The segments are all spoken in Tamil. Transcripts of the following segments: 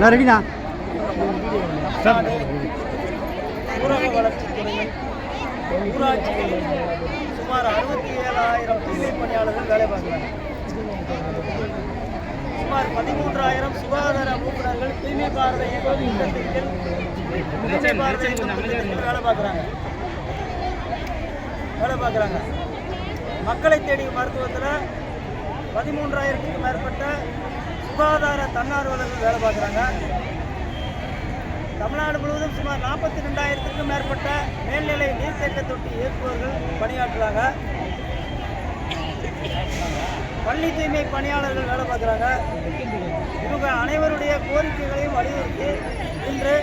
நான் ரெடிண்ணா ஊரக வளர்ச்சித் துறையில் ஊராட்சிகளில் சுமார் அறுபத்தி ஏழாயிரம் தூய்மை பணியாளர்கள் வேலை பார்க்குறாங்க சுமார் பதிமூன்றாயிரம் சுகாதார ஊக்குநர்கள் தூய்மை பாரத இயக்கம் திட்டத்தில் தூய்மை பாரத இயக்கம் வேலை பார்க்குறாங்க. வேலை பார்க்குறாங்க. மக்களை தேடி மருத்துவத்தில் பதிமூன்றாயிரத்துக்கு மேற்பட்ட சுகாதார தன்னார்வலர்கள் வேலை பார்க்குறாங்க. தமிழ்நாடு முழுவதும் சுமார் நாற்பத்தி ரெண்டாயிரத்துக்கும் மேற்பட்ட மேல்நிலை நீர்த்தேக்க தொட்டி இயக்குபவர்கள் பணியாற்றுறாங்க. பள்ளி தூய்மை பணியாளர்கள் வேலை பார்க்குறாங்க. இவங்க அனைவருடைய கோரிக்கைகளையும் வலியுறுத்தி இன்று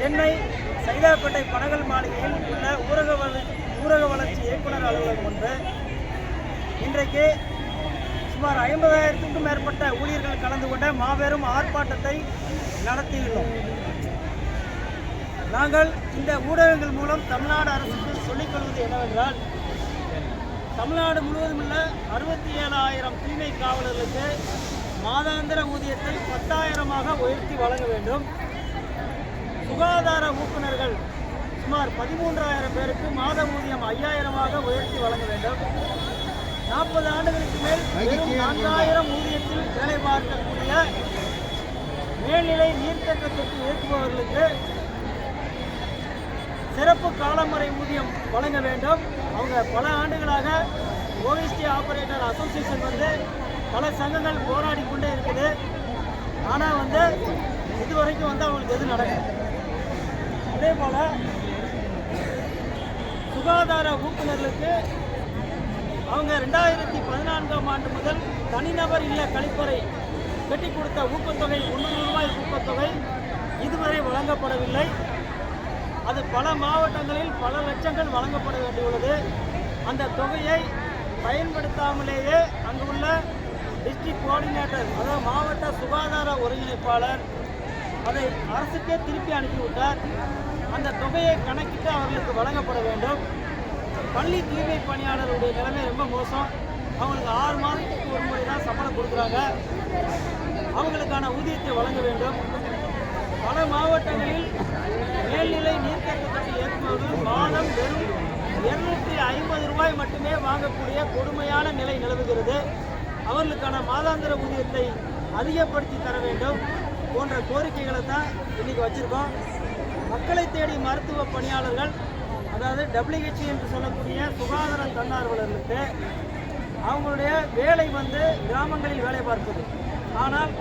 சென்னை சைதாப்பேட்டை பனகல் மாளிகையில் உள்ள ஊரக வள ஊரக வளர்ச்சி இயக்குனர் அலுவலகம் ஒன்று. இன்றைக்கு சுமார் ஐம்பதாயிரத்துக்கும் மேற்பட்ட ஊழியர்கள் கலந்து கொண்ட மாபெரும் ஆர்ப்பாட்டத்தை நடத்தியுள்ளோம். நாங்கள் இந்த ஊடகங்கள் மூலம் தமிழ்நாடு அரசுக்கு சொல்லிக் கொள்வது என்னவென்றால் தமிழ்நாடு முழுவதும் உள்ள அறுபத்தி ஏழாயிரம் தூய்மை காவலர்களுக்கு மாதாந்திர ஊதியத்தை பத்தாயிரமாக உயர்த்தி வழங்க வேண்டும். சுகாதார ஊக்குநர்கள் சுமார் பதிமூன்றாயிரம் பேருக்கு மாத ஊதியம் ஐயாயிரமாக உயர்த்தி வழங்க வேண்டும். நாற்பது ஆண்டுகளுக்கு மேல் வெறும் நான்காயிரம் ஊதியத்தில் வேலை பார்க்கக்கூடிய மேல்நிலை நீர்த்தேக்க தொட்டி இயக்குபவர்களுக்கு சிறப்பு காலமுறை ஊதியம் வழங்க வேண்டும். அவங்க பல ஆண்டுகளாக ஓவிஸ்டி ஆபரேட்டர் அசோசியேஷன் வந்து பல சங்கங்கள் போராடி கொண்டே இருக்குது. ஆனால் வந்து இதுவரைக்கும் வந்து அவங்களுக்கு எதுவும் நடக்கல. அதே போல் சுகாதார ஊக்குநர்களுக்கு அவங்க ரெண்டாயிரத்தி பதினான்காம் ஆண்டு முதல் தனிநபர் இல்ல கழிப்பறை கட்டி கொடுத்த ஊக்கத்தொகை முந்நூறு ரூபாய் ஊக்கத்தொகை இதுவரை வழங்கப்படவில்லை. அது பல மாவட்டங்களில் பல லட்சங்கள் வழங்கப்பட வேண்டியுள்ளது. அந்த தொகையை பயன்படுத்தாமலேயே அங்கு உள்ள டிஸ்ட்ரிக்ட் கோஆர்டினேட்டர் அதாவது மாவட்ட சுகாதார ஒருங்கிணைப்பாளர் அதை அரசுக்கே திருப்பி அனுப்பிவிட்டார். அந்த தொகையை கணக்கிட்டு அவர்களுக்கு வழங்கப்பட வேண்டும். பள்ளி தூய்மை பணியாளருடைய நிலைமை ரொம்ப மோசம். அவங்களுக்கு ஆறு மாதத்துக்கு ஒரு முறை தான் சம்பளம் கொடுக்குறாங்க. அவங்களுக்கான ஊதியத்தை வழங்க வேண்டும். பல மாவட்டங்களில் மேல்நிலை நீர்த்தேக்க ஏற்பது மாதம் வெறும் இருநூற்றி ஐம்பது ரூபாய் மட்டுமே வாங்கக்கூடிய கொடுமையான நிலை நிலவுகிறது. அவர்களுக்கான மாதாந்திர ஊதியத்தை அதிகப்படுத்தி தர வேண்டும் போன்ற கோரிக்கைகளை தான் இன்னைக்கு வச்சிருக்கோம். மக்களை தேடி மருத்துவ பணியாளர்கள் அதாவது டபிள்யூஹெச்சி என்று சொல்லக்கூடிய சுகாதார தன்னார்வலர்களுக்கு அவங்களுடைய வேலை வந்து கிராமங்களில் வேலை பார்ப்பது ஆனால்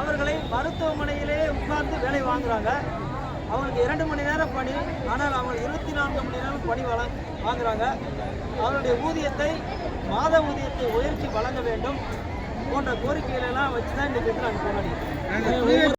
அவர்களை மருத்துவமனையிலே உட்கார்ந்து வேலை வாங்குறாங்க. அவங்களுக்கு இரண்டு மணி நேரம் பணி ஆனால் அவங்க இருபத்தி நான்கு மணி நேரம் பணி வழ வாங்குறாங்க. அவருடைய ஊதியத்தை மாத ஊதியத்தை உயர்த்தி வழங்க வேண்டும் போன்ற கோரிக்கைகளெல்லாம் வச்சு தான் இன்றைக்கு வந்து நாங்கள் போராடி